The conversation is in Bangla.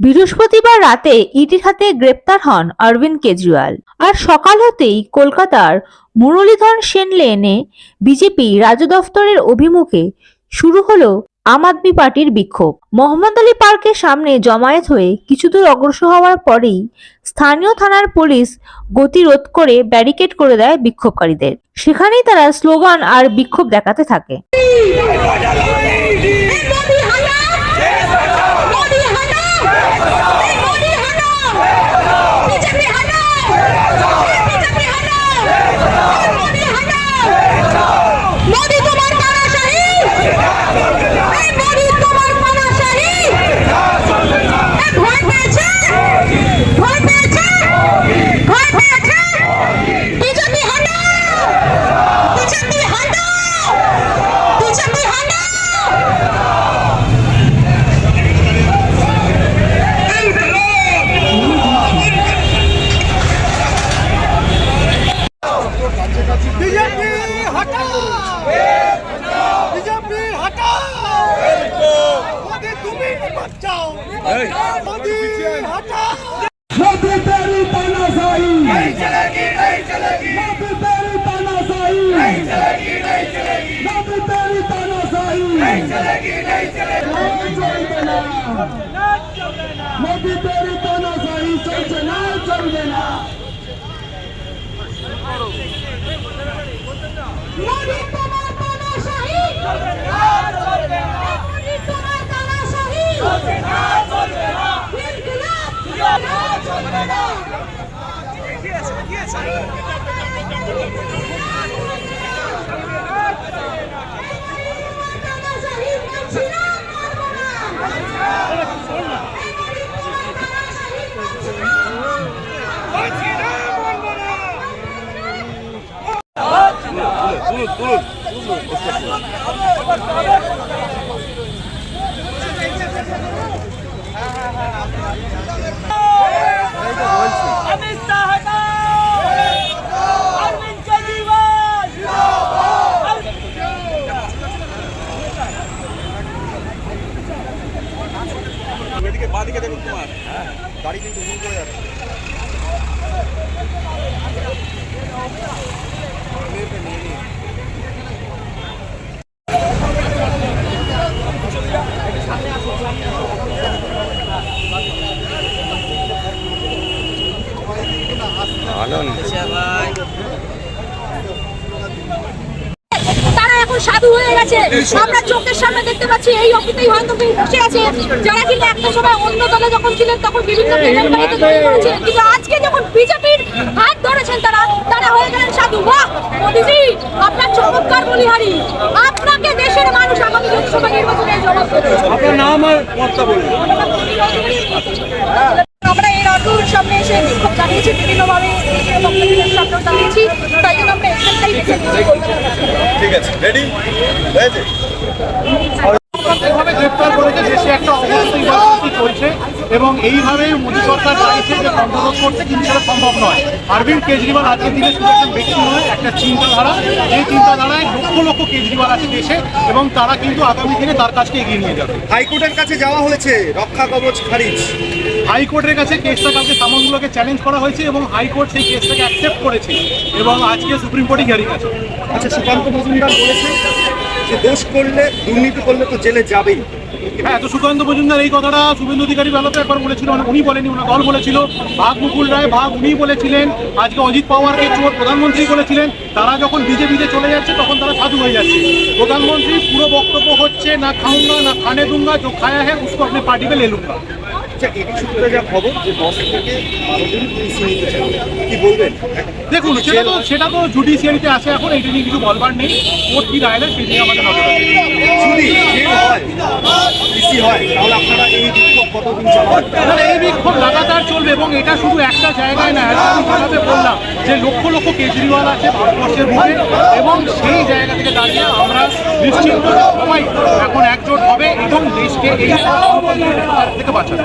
বৃহস্পতিবার রাতে ইডির হাতে গ্রেপ্তার হন অরবিন্দ কেজরিওয়াল। আর সকাল হতেই কলকাতার মুরলীধর সেন লেনে বিজেপি রাজ্য দফতরের অভিমুখে শুরু হলো আম আদমি পার্টির বিক্ষোভ। মোহাম্মদ আলী পার্কের সামনে জমায়েত হয়ে কিছু দূর অগ্রসর হওয়ার পরেই স্থানীয় থানার পুলিশ গতিরোধ করে ব্যারিকেড করে দেয় বিক্ষোভকারীদের। সেখানেই তারা স্লোগান আর বিক্ষোভ দেখাতে থাকে। हटाओ बीजेपी हटाओ मोदी तुम्हें बचाओ मोदी हटाओ मोदी तेरी तानाशाही नहीं चलेगी नहीं चलेगी मोदी तेरी तानाशाही नहीं चलेगी नहीं चलेगी मोदी तेरी तानाशाही नहीं चलेगी नहीं चलेगी ইনকিলাব চলবে না তানাশাহি মানছি না এদিকে বাদিকে দেখুন তোমার। গাড়ি কিন্তু হুম করে যাচ্ছে। তারা এখন সাধু হয়ে গেছে। আমরা চোখের সামনে দেখতে পাচ্ছি এই অফিসেই হয়তো বসে আছে। যারা কিন্তু একটা সময় অন্য দলে যখন ছিলেন তখন বিভিন্ন কিন্তু আজকে যখন বিজেপির হাত ধরেছেন তারা তারা হয়ে গেলেন সাধু। বাহ! মোদিজি আপনার চমৎকার বলিহারি আপনাকে দেশের মানুষ আগামী লোকসভা নির্বাচনে জবাব আপনার নাম আর মতটা বলুন আমরা এই রাটুর সামনে এসে বিক্ষোভ জানিয়েছি বিভিন্নভাবে বক্তব্যের সামনেও জানিয়েছি তাই জন্য আমরা এখানটাই বেছে নিয়েছি ঠিক আছে রেডি হয়েছে? গ্রেপ্তার করেছে দেশে একটা অবস্থা চলছে? এবং এইভাবে মোদী সরকার চাইছে যে কন্ট্রোল করতে কিন্তু সেটা সম্ভব নয়। অরবিন্দ কেজরিওয়াল আজকের দিনে শুধু একজন ব্যক্তি নয় একটা চিন্তাধারা। এই চিন্তাধারায় লক্ষ লক্ষ কেজরিওয়াল আছে দেশে এবং তারা কিন্তু আগামী দিনে তার কাছকে এগিয়ে নিয়ে যাবে। হাইকোর্টের কাছে যাওয়া হয়েছে রক্ষা কবচ খারিজ। হাইকোর্টের কাছে কেসটা কালকে সামনগুলোকে চ্যালেঞ্জ করা হয়েছে এবং হাইকোর্ট সেই কেসটাকে অ্যাকসেপ্ট করেছে। এবং আজকে সুপ্রিম কোর্টে হিয়ারিং আছে। আচ্ছা সুকান্ত মজুমদার বলেছে যে দোষ করলে, দুর্নীতি করলে তো জেলে যাবেই। হ্যাঁ তো সুকান্ত মজুমদার এই কথাটা শুভেন্দু অধিকারী বেলাতে একবার বলেছিল মানে উনি বলেনি ওনার দল বলেছিল। ভাগ মুকুল রায়, ভাগ উনি বলেছিলেন। আজকে অজিত পাওয়ারকে চোর প্রধানমন্ত্রী বলেছিলেন। তারা যখন বিজেপিতে চলে যাচ্ছে, তখন তারা সাধু হয়ে যাচ্ছে। প্রধানমন্ত্রী পুরো বক্তব্য হচ্ছে, না খাউঙ্গা, না খানে দুঙ্গা যো খায়া হ্যাঁ উসকো আপনি পার্টি পে এটি সূত্রে যা খবর যে দশ থেকে বারো দিন পিসি নিতে কি বলবেন? দেখুন সেটা তো সেটা তো জুডিশিয়ারিতে আছে এখন এইটা নিয়ে কিছু বলবার নেই। কোর্ট কি রায় দেয় সেই নিয়ে আমাদের নজর যদি হয় তাহলে আপনারা এই বিক্ষোভ কতদিন এই বিক্ষোভ লাগাতার চলবে এবং এটা শুধু একটা জায়গায় না এটা যেভাবে বললাম যে লক্ষ লক্ষ কেজরিওয়াল আছে ভারতবর্ষের বুকে এবং সেই জায়গা থেকে দাঁড়িয়ে আমরা নিশ্চিন্ত সবাই এখন একজোট হবে এবং দেশকে এই থেকে বাঁচাবে।